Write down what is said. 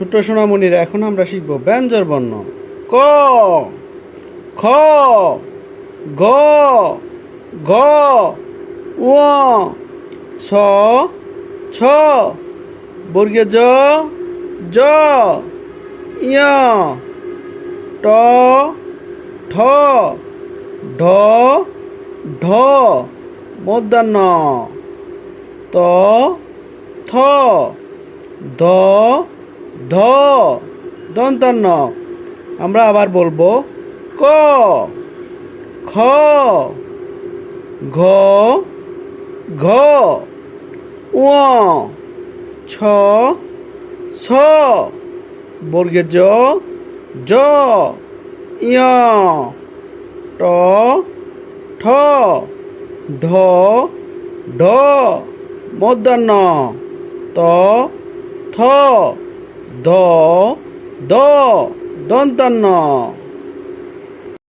ছোট্ট সোনামণিরা এখন আমরা শিখব ব্যঞ্জর বর্ণ। ক, খ, গ ঘ উ ছ ছ, বর্গীয় জ জ ইয় ট, ঠ, ঢ ঢ, মধ্যাহ্ন, ত, থ, দ ধ দন্তান্ন আমরা আবার বলব ক। খ, ঘ ঘ। উ ছ ছ। বর্গে জ জ। ইয় ট, ঠ। ঢ ঢ। মধ্যাহ্ন, ত, থ। দ দ দন্তান্ন